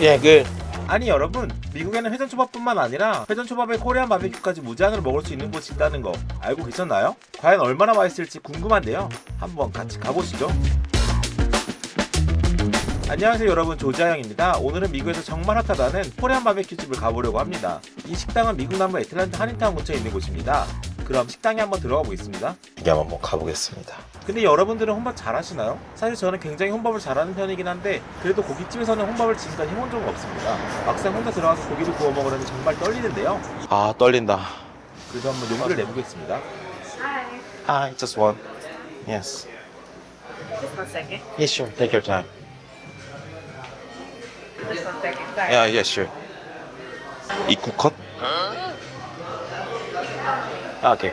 예, 그 아니 여러분. 미국에는 회전초밥뿐만 아니라 회전초밥에 코리안 바베큐까지 무제한으로 먹을 수 있는 곳이 있다는 거 알고 계셨나요? 과연 얼마나 맛있을지 궁금한데요. 한번 같이 가보시죠. 안녕하세요 여러분. 조지아영입니다. 오늘은 미국에서 정말 핫하다는 코리안 바베큐 집을 가보려고 합니다. 이 식당은 미국 남부 애틀랜타 한인타운 근처에 있는 곳입니다. 그럼 식당에 한번 들어가 보겠습니다. 이게 한번 가보겠습니다. 근데 여러분들은 혼밥 잘하시나요? 사실 저는 굉장히 혼밥을 잘하는 편이긴 한데 그래도 고깃집에서는 혼밥을 지금까지 해본 적은 없습니다. 막상 혼자 들어가서 고기를 구워 먹으려니 정말 떨리는데요. 아 떨린다. 그래도 한번 용기를 내보겠습니다. Hi. Hi, just one. Yes. Just one second. Yes, sure. Take your time. Just one second. Sorry. Yeah, yeah, sure. 입구 컷? 아, 오케이.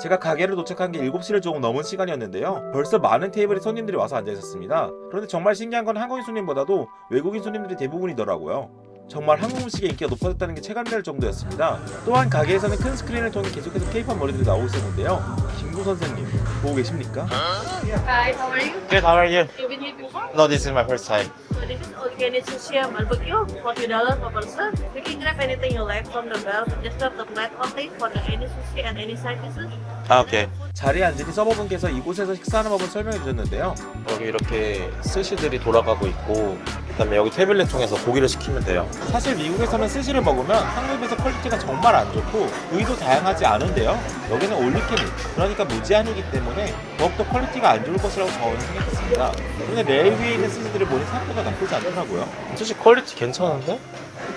제가 가게를 도착한 게 7시를 조금 넘은 시간이었는데요. 벌써 많은 테이블에 손님들이 와서 앉아 있었습니다. 그런데 정말 신기한 건 한국인 손님보다도 외국인 손님들이 대부분이더라고요. 정말 한국 음식의 인기가 높아졌다는 게 체감될 정도였습니다. 또한 가게에서는 큰 스크린을 통해 계속해서 케이팝 머리들이 나오고 있었는데요. 김구 선생님 보고 계십니까? Hi, how are you? Good, how are you? You've been here before? No, this is my first time. So this is and barbecue, forty dollars per person. You can grab anything you like from the belt. Just grab the black only for the any sushi and any side dishes. 아, 오케이. 자리에 앉으니 서버분께서 이곳에서 식사하는 법을 설명해 주셨는데요. 여기 이렇게 스시들이 돌아가고 있고 그다음에 여기 태블릿 통해서 고기를 시키면 돼요. 사실 미국에서는 스시를 먹으면 한국에서 퀄리티가 정말 안 좋고 부위도 다양하지 않은데요. 여기는 올리케미 그러니까 무제한이기 때문에 더욱더 퀄리티가 안 좋을 것이라고 저는 생각했습니다. 근데 레일 위에 있는 스시들을 보니 생각보다 나쁘지 않더라고요. 스시 퀄리티 괜찮은데?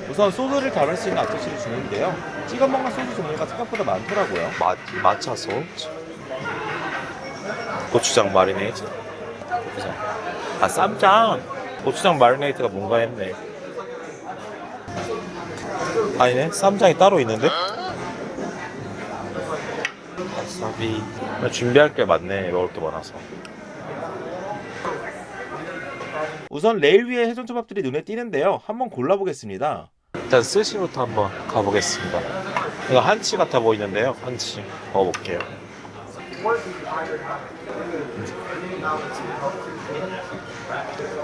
우선 소스를 담을 수 있는 앞접시를 주는데요. 찍어 먹는 소스 종류가 생각보다 많더라고요. 마, 마차 소스 고추장 마리네이트 고추장 아 쌈장 고추장 마리네이트가 뭔가 했네 아니네 쌈장이 따로 있는데 와사비 준비할 게 많네 먹을 게 많아서 우선 레일 위에 해전초밥들이 눈에 띄는데요. 한번 골라보겠습니다. 일단 스시부터 한번 가보겠습니다 이거 한치 같아 보이는데요 한치 먹어볼게요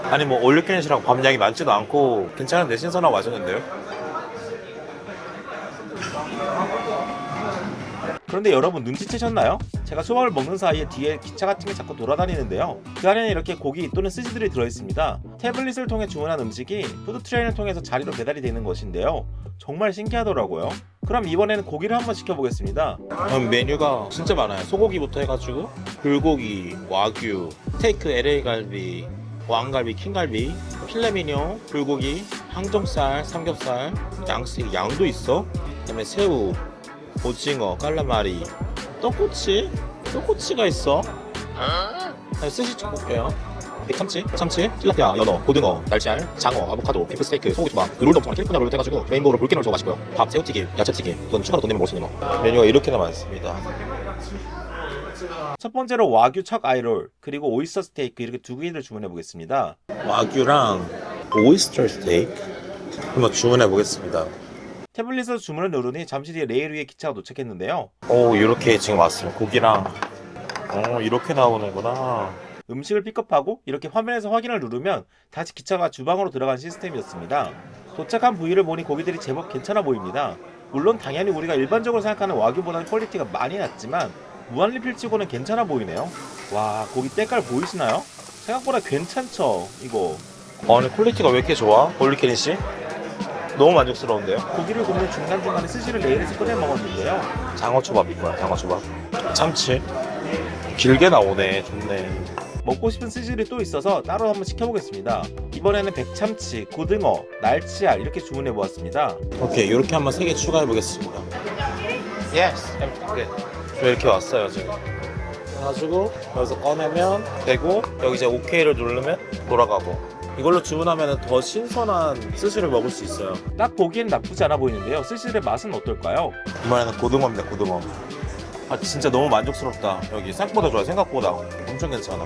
아니 뭐 올리케넷이랑 밤양이 많지도 않고 괜찮은데 신선하고 맛있는데요? 그런데 여러분 눈치채셨나요? 제가 초밥을 먹는 사이에 뒤에 기차 같은 게 자꾸 돌아다니는데요. 그 안에는 이렇게 고기 또는 스시들이 들어있습니다. 태블릿을 통해 주문한 음식이 푸드 트레인을 통해서 자리로 배달이 되는 것인데요. 정말 신기하더라고요. 그럼 이번에는 고기를 한번 시켜보겠습니다. 음, 메뉴가 진짜 많아요. 소고기부터 해가지고 불고기, 와규, 스테이크 LA 갈비, 왕갈비, 킹갈비, 필레미뇨, 불고기, 항정살, 삼겹살, 양식, 양도 있어. 그다음에 새우, 오징어, 깔라마리, 떡꼬치, 떡꼬치가 있어. 그다음에 스시 좀 볼게요. 참치, 참치, tilapia, 연어, 고등어, 날치알, 장어, 아보카도, 비프 스테이크, 소고기 초밥, 그 롤도 엄청 캘리포니아 롤 해가지고 레인보우로 물기를 줘 맛있고요. 밥, 새우튀김, 야채튀김, 이건 추가로 돈 내면 먹을 수 있는 거. 메뉴가 이렇게나 많습니다. 첫 번째로 와규 척 아이롤 그리고 오이스터 스테이크 이렇게 두 개를 주문해 보겠습니다. 와규랑 오이스터 스테이크 한번 주문해 보겠습니다. 태블릿에서 주문을 누르니 잠시 뒤에 레일 위에 기차가 도착했는데요. 오 이렇게 지금 왔어요. 고기랑 어 이렇게 나오는구나. 음식을 픽업하고 이렇게 화면에서 확인을 누르면 다시 기차가 주방으로 들어간 시스템이었습니다. 도착한 부위를 보니 고기들이 제법 괜찮아 보입니다. 물론 당연히 우리가 일반적으로 생각하는 와규보다는 퀄리티가 많이 낮지만 무한리필 치고는 괜찮아 보이네요. 와 고기 때깔 보이시나요? 생각보다 괜찮죠 이거. 아니 퀄리티가 왜 이렇게 좋아? 볼리케니 씨? 너무 만족스러운데요? 고기를 굽는 중간중간에 스시를 레일에서 꺼내 먹었는데요. 장어초밥인 거야 장어초밥. 참치 길게 나오네. 좋네. 먹고 싶은 스시들이 또 있어서 따로 한번 시켜보겠습니다. 이번에는 백참치, 고등어, 날치알 이렇게 주문해 보았습니다. 오케이 이렇게 한번 세 개 추가해 보겠습니다. Yes. 저 이렇게 왔어요 지금. 그래가지고 여기서 꺼내면 되고 여기 이제 OK를 누르면 돌아가고 이걸로 주문하면 더 신선한 스시를 먹을 수 있어요. 딱 보기엔 나쁘지 않아 보이는데요. 스시들의 맛은 어떨까요? 이번에는 고등어입니다 고등어. 아 진짜 너무 만족스럽다. 여기 생각보다 좋아 생각보다 엄청 괜찮아.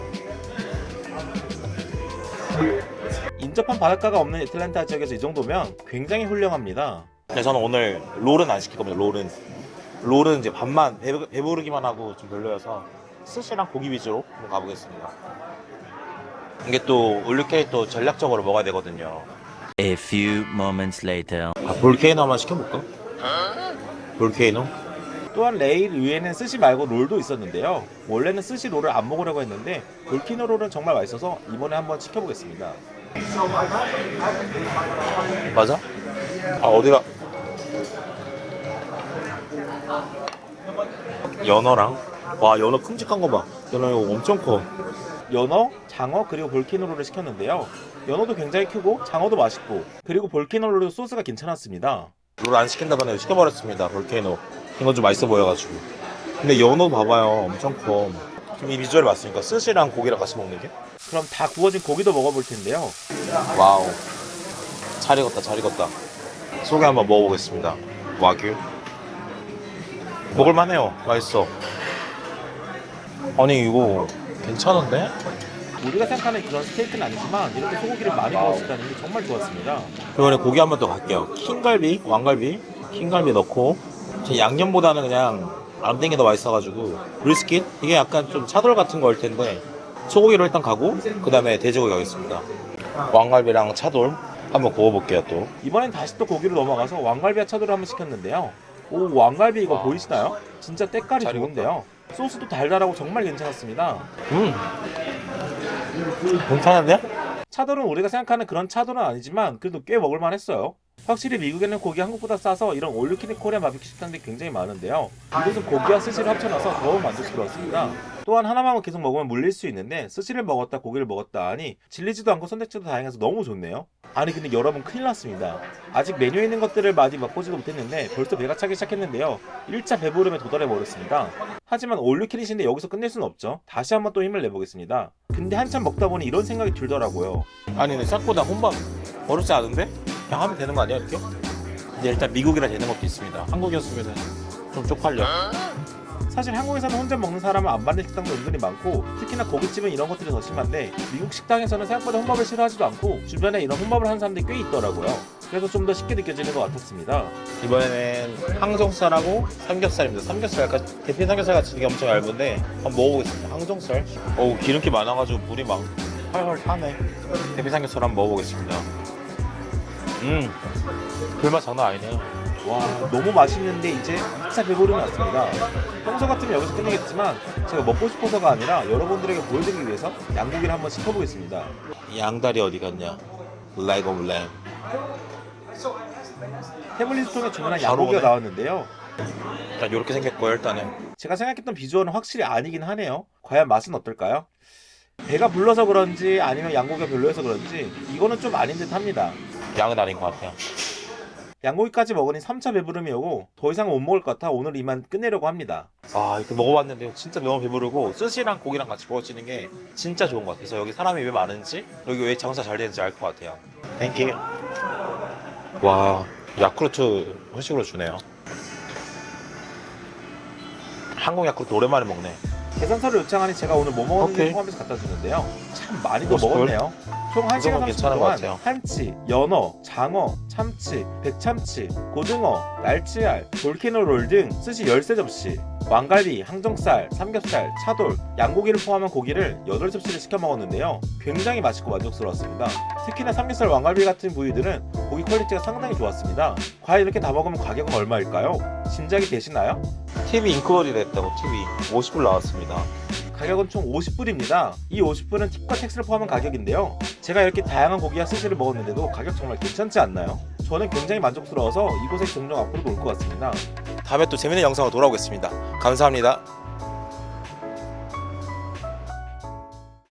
인접한 바닷가가 없는 애틀랜타 지역에서 이 정도면 굉장히 훌륭합니다. 근데 저는 오늘 롤은 안 시킬 겁니다. 롤은 롤은 이제 밥만 배부, 배부르기만 하고 좀 별로여서 스시랑 고기 위주로 한번 가보겠습니다. 이게 또 올리케이 또 전략적으로 먹어야 되거든요. A few moments later. 아, 볼케이노 한번 시켜볼까? 볼케이노? 또한 레일 위에는 스시 말고 롤도 있었는데요. 원래는 스시 롤을 안 먹으려고 했는데 볼키노 롤은 정말 맛있어서 이번에 한번 시켜보겠습니다. 맞아? 아 어디가? 연어랑 와 연어 큼직한 거 봐. 연어 이거 엄청 커. 연어, 장어 그리고 볼키노 롤을 시켰는데요. 연어도 굉장히 크고 장어도 맛있고 그리고 볼키노 롤도 소스가 괜찮았습니다. 롤 안 시킨다더니 시켜버렸습니다. 볼케이노. 이건 좀 맛있어 보여가지고. 근데 연어 봐봐요. 엄청 커. 지금 이 비주얼 봤으니까 스시랑 고기랑 같이 먹는 게? 그럼 다 구워진 고기도 먹어볼 텐데요. 와우. 잘 익었다, 잘 익었다. 소개 한번 먹어보겠습니다. 와규. 먹을만해요. 맛있어. 아니, 이거 괜찮은데? 우리가 생각하는 그런 스테이크는 아니지만 이렇게 소고기를 많이 구웠다는 게 정말 좋았습니다. 이번에 고기 한 번 더 갈게요. 킹갈비, 왕갈비, 킹갈비 넣고 제 양념보다는 그냥 암땡이 더 맛있어가지고 브리스킷 이게 약간 좀 차돌 같은 거일 텐데 소고기로 일단 가고 그 다음에 돼지고기 가겠습니다. 왕갈비랑 차돌 한번 구워볼게요 또. 이번엔 다시 또 고기로 넘어가서 왕갈비와 차돌을 한번 시켰는데요. 오 왕갈비 이거 와. 보이시나요? 진짜 때깔이 잘 좋은데요. 소스도 달달하고 정말 괜찮았습니다. 음, 괜찮은데? 차돌은 우리가 생각하는 그런 차돌은 아니지만 그래도 꽤 먹을만 했어요. 확실히 미국에는 고기 한국보다 싸서 이런 올리키니 코리안 바비큐 식당들이 굉장히 많은데요. 이곳은 고기와 스시를 합쳐놔서 더욱 만족스러웠습니다. 또한 하나만 계속 먹으면 물릴 수 있는데 스시를 먹었다 고기를 먹었다 하니 질리지도 않고 선택지도 다양해서 너무 좋네요. 아니 근데 여러분 큰일 났습니다. 아직 메뉴에 있는 것들을 많이 맛보지도 못했는데 벌써 배가 차기 시작했는데요. 1차 배부름에 도달해 버렸습니다. 하지만 올리키니신데 여기서 끝낼 수는 없죠. 다시 한번 또 힘을 내보겠습니다. 근데 한참 먹다 보니 이런 생각이 들더라고요. 아니 근데 생각보다 혼밥 어렵지 않은데? 그냥 하면 되는 거 아니야 이렇게? 근데 일단 미국이라 되는 것도 있습니다. 한국이었으면 좀 쪽팔려. 사실 한국에서는 혼자 먹는 사람은 안 받는 식당도 은근히 많고 특히나 고깃집은 이런 것들이 더 심한데 미국 식당에서는 생각보다 혼밥을 싫어하지도 않고 주변에 이런 혼밥을 하는 사람들이 꽤 있더라고요. 그래서 좀 더 쉽게 느껴지는 것 같았습니다. 이번에는 항정살하고 삼겹살입니다. 삼겹살 약간 대패 삼겹살 같이 되게 엄청 얇은데 한번 먹어보겠습니다. 항정살. 어우 기름기 많아가지고 물이 막 활활 타네. 대패 삼겹살 한번 먹어보겠습니다. 음, 불맛 장난 아니네요. 와 너무 맛있는데 이제 2차 배부름이 왔습니다. 평소 같으면 여기서 끝내겠지만 제가 먹고 싶어서가 아니라 여러분들에게 보여드리기 위해서 양고기를 한번 시켜보겠습니다. 양다리 어디 갔냐? leg of lamb. 태블릿 통해 주문한 바로 양고기가 오네. 나왔는데요. 일단 이렇게 생겼고요 일단은. 제가 생각했던 비주얼은 확실히 아니긴 하네요. 과연 맛은 어떨까요? 배가 불러서 그런지 아니면 양고기가 별로여서 그런지 이거는 좀 아닌 듯 합니다. 양은 아닌 것 같아요. 양고기까지 먹으니 3차 배부름이 오고 더 이상 못 먹을 것 같아 오늘 이만 끝내려고 합니다. 아 이렇게 먹어봤는데 진짜 너무 배부르고 스시랑 고기랑 같이 먹어지는 게 진짜 좋은 것 같아요. 그래서 여기 사람이 왜 많은지 여기 왜 장사 잘 되는지 알 것 같아요. 땡큐. 와 야쿠르트 회식으로 주네요. 한국 야쿠르트 오랜만에 먹네. 계산서를 요청하니 제가 오늘 뭐 먹었는지 오케이. 포함해서 갖다 주는데요. 참 많이도? 먹었네요. 총 1시간 그건 30분 괜찮은 것 동안 같아요. 한치, 연어, 장어, 참치, 백참치, 고등어, 날치알, 볼케노 롤 등 스시 13접시, 왕갈비, 항정살, 삼겹살, 차돌, 양고기를 포함한 고기를 8접시를 시켜 먹었는데요. 굉장히 맛있고 만족스러웠습니다. 특히나 삼겹살, 왕갈비 같은 부위들은 고기 퀄리티가 상당히 좋았습니다. 과연 이렇게 다 먹으면 가격은 얼마일까요? 짐작이 되시나요? TV 인클로디 됐다고 TV 50불 나왔습니다. 가격은 총 50불입니다. 이 50불은 팁과 텍스를 포함한 가격인데요. 제가 이렇게 다양한 고기와 스시를 먹었는데도 가격 정말 괜찮지 않나요? 저는 굉장히 만족스러워서 이곳에 종종 앞으로도 올것 같습니다. 다음에 또 재밌는 영상으로 돌아오겠습니다. 감사합니다.